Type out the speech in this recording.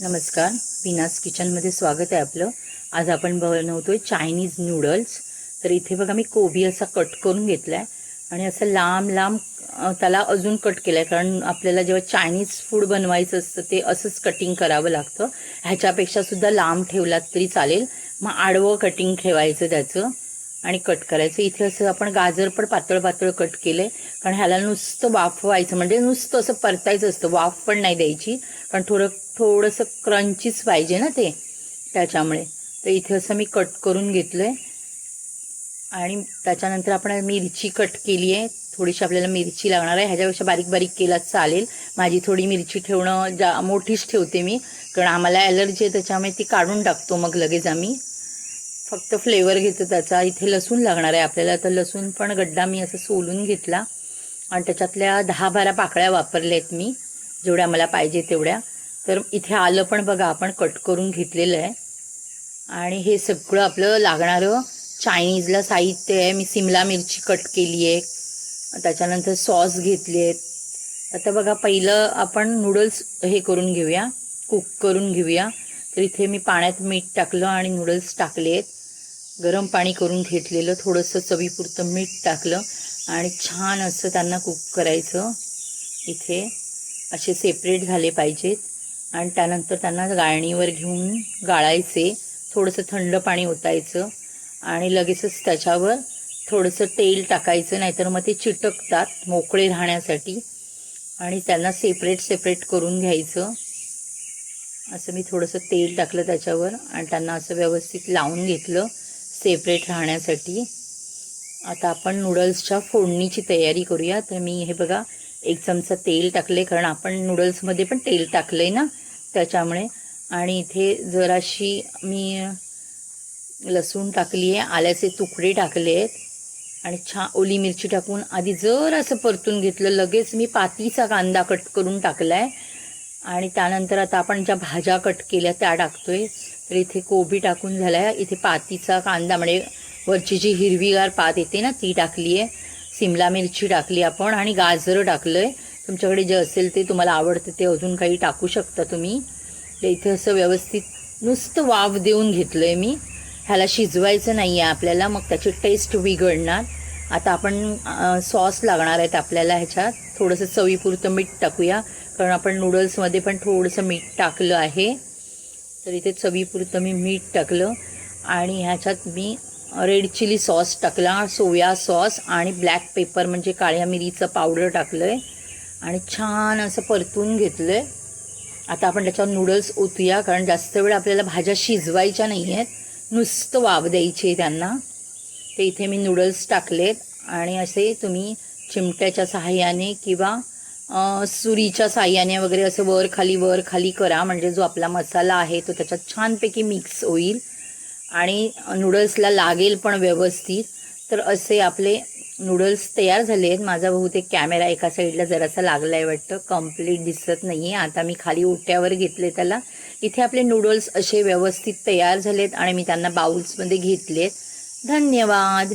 नमस्कार. विनास किचनमध्ये स्वागत आहे आपलं. आज आपण बनवतो आहे चायनीज नूडल्स. तर इथे बघा मी कोबी असा कट करून घेतला आहे आणि असं लांब लांब त्याला अजून कट केलं आहे कारण आपल्याला जेव्हा चायनीज फूड बनवायचं असतं ते असंच कटिंग करावं लागतं. ह्याच्यापेक्षा सुद्धा लांब ठेवलात तरी चालेल. मग आडवं कटिंग ठेवायचं त्याचं. आणि कट करायचं. इथे असं आपण गाजर पण पातळ पातळ कट केलंय कारण ह्याला नुसतं वाफवायचं म्हणजे नुसतं असं परतायचं असतं. वाफ पण नाही द्यायची. कारण थोडं थोडंसं क्रंचीच पाहिजे ना ते. त्याच्यामुळे. तर इथे असं मी कट करून घेतलंय. आणि त्याच्यानंतर आपण मिरची कट केली आहे. थोडीशी आपल्याला मिरची लागणार आहे. ह्याच्यापेक्षा बारीक बारीक केला चालेल. माझी थोडी मिरची ठेवणं जा मोठीच ठेवते मी. कारण आम्हाला ॲलर्जी आहे त्याच्यामुळे ती काढून टाकतो मग लगेच आम्ही. फक्त फ्लेवर घेतो त्याचा. इथे लसूण लागणार आहे आपल्याला. तर लसूण पण गड्डा मी असं सोलून घेतला. आणि त्याच्यातल्या दहा बारा पाकळ्या वापरल्या आहेत मी. जेवढ्या मला पाहिजे तेवढ्या. तर इथे आलं पण बघा आपण कट करून घेतलेलं आहे. आणि हे सगळं आपलं लागणारं चायनीजला साहित्य आहे. मी सिमला मिरची कट केली आहे. त्याच्यानंतर सॉस घेतले आहेत. आता बघा पहिलं आपण नूडल्स हे करून घेऊया. कुक करून घेऊया. तर इथे मी पाण्यात मीठ टाकलं आणि नूडल्स टाकले आहेत. गरम पाणी करून घेतलेलं थोडंसं चवीपुरतं मीठ टाकलं आणि छान असं त्यांना कुक करायचं. इथे असे सेपरेट झाले पाहिजेत. आणि त्यानंतर त्यांना गाळणीवर घेऊन गाळायचे. थोडंसं थंड पाणी ओतायचं. आणि लगेचच त्याच्यावर थोडंसं तेल टाकायचं नाहीतर मग ते चिटकतात मोकळे राहण्यासाठी. आणि त्यांना सेपरेट सेपरेट करून घ्यायचं. असं मी थोडंसं तेल टाकलं त्याच्यावर आणि त्यांना असं व्यवस्थित लावून घेतलं. सेपरेट राहण्यासाठी. आता आपण नूडल्सच्या फोडणीची तयारी करूया. तर मी हे बघा एक चमचा तेल टाकले कारण आपण नूडल्समध्ये पण तेल टाकलं आहे ना त्याच्यामुळे. आणि इथे जराशी मी लसूण टाकली आहे आल्याचे तुकडे टाकले आहेत. आणि छान ओली मिरची टाकून आधी जर असं परतून घेतलं. लगेच मी पातीचा कांदा कट करून टाकला आहे आणि त्यानंतर आता आपण ज्या भाज्या कट केल्या त्या टाकतोय. तर इथे कोबी टाकून झाला आहे इथे पातीचा कांदा म्हणजे वरची जी हिरवीगार पात येते ना ती टाकली आहे. सिमला मिरची टाकली आपण आणि गाजर टाकलं आहे तुमच्याकडे जे असेल ते तुम्हाला आवडतं ते अजून काही टाकू शकता तुम्ही. तर इथे असं व्यवस्थित नुसतं वाफ देऊन घेतलं आहे मी. ह्याला शिजवायचं नाही आहे आपल्याला मग त्याची टेस्ट बिघडणार. आता आपण सॉस लागणार आहेत आपल्याला ह्याच्यात. थोडंसं चवीपुरतं मीठ टाकूया. कारण आपण नूडल्समध्ये पण थोडंसं मीठ टाकलं आहे. तर इथे चवीपुरतं मी मीठ टाकलं आणि ह्याच्यात मी रेड चिली सॉस टाकला सोया सॉस आणि ब्लॅक पेपर म्हणजे काळ्या मिरीचं पावडर टाकलं आहे आणि छान असं परतून घेतलं आहे आता आपण त्याच्यावर नूडल्स ओतूया कारण जास्त वेळ आपल्याला भाज्या शिजवायच्या नाही आहेत नुसतं वाव द्यायची आहे त्यांना. ते इथे मी नूडल्स टाकलेत आणि असे तुम्ही चिमट्याच्या सहाय्याने किंवा सुरीच्या साह्याने वगैरे असं वर खाली वर खाली करा. म्हणजे जो आपला मसाला आहे तो त्याच्यात छानपैकी मिक्स होईल. आणि नूडल्सला लागेल पण व्यवस्थित. तर असे आपले नूडल्स तयार झाले आहेत. माझा बहुतेक कॅमेरा एका साईडला जरासा लागला आहे वाटतं. कंप्लीट दिसत नाही आहे आता मी खाली ओट्यावर घेतले त्याला. इथे आपले नूडल्स असे व्यवस्थित तयार झालेत आणि मी त्यांना बाउल्समध्ये घेतलेत. धन्यवाद!